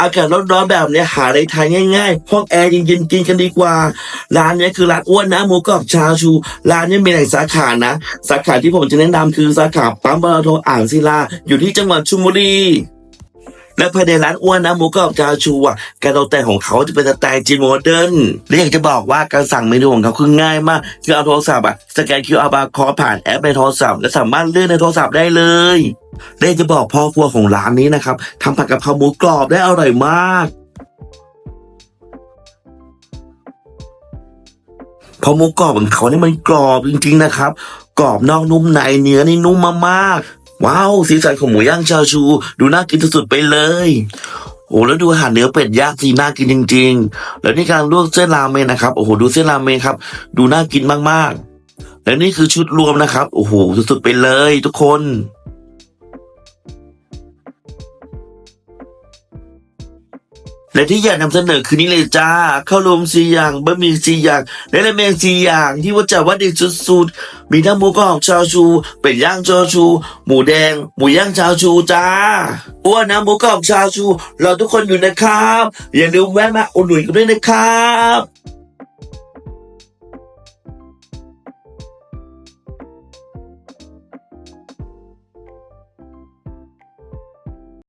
อากาศร้อนๆแบบเนี้ยหาอะไรทานง่ายๆ ห้องแอร์เย็นๆกินกันดีกว่า ร้านนี้คือร้านอ้วนนะหมูกรอบชาชู ร้านนี้มีหลายสาขานะ สาขาที่ผมจะแนะนำคือสาขาปั๊มปตทอ่างศิลา อยู่ที่จังหวัดชลบุรีและภายในร้านอ้วนนะหมูกรอบชาชูอะการตกแต่งของเขาจะเป็นสไตล์จีนโมเดิร์นและอยากจะบอกว่าการสั่งเมนูของเขาคือง่ายมากคือเอาโทรศัพท์อะสแกน QR barcode ผ่านแอปในโทรศัพท์และสามารถเลื่อนในโทรศัพท์ได้เลย และอยากจะบอกพ่อครัวของร้านนี้นะครับทำผัดกะเพราหมูกรอบได้อร่อยมากเพราะหมูกรอบของเขาเนี่ยมันกรอบจริง ๆ นะครับ กรอบนอกนุ่มในเนื้อนี่นุ่มมากๆว้าวสีสันของหมูย่างชาชู ดูน่ากินสุดๆไปเลยโอ้แล้วดูอาหารเนื้อเป็ดย่างสีน่ากินจริง ๆ แล้วนี่การลวกเส้นราเมนนะครับโอ้โหดูเส้นราเมนครับ ดูน่ากินมากๆ และนี่คือชุดรวมนะครับ โอ้โหสุดๆไปเลยทุกคน และที่อยากนำเสนอคือนี่เลยจ้าข้าวรวมสี่อย่างบะหมี่สี่อย่างและละเมงสี่อย่างที่ว่าจะว่าดีสุดๆมีทั้งหมูกรอบชาชูเป็ดย่างชาชู หมูแดง หมูย่างชาชูจ้าอ้วนนะหมูกรอบชาชู เราทุกคนอยู่นะครับ อย่าลืมแวะมาอุดหนุนกันด้วยนะครับ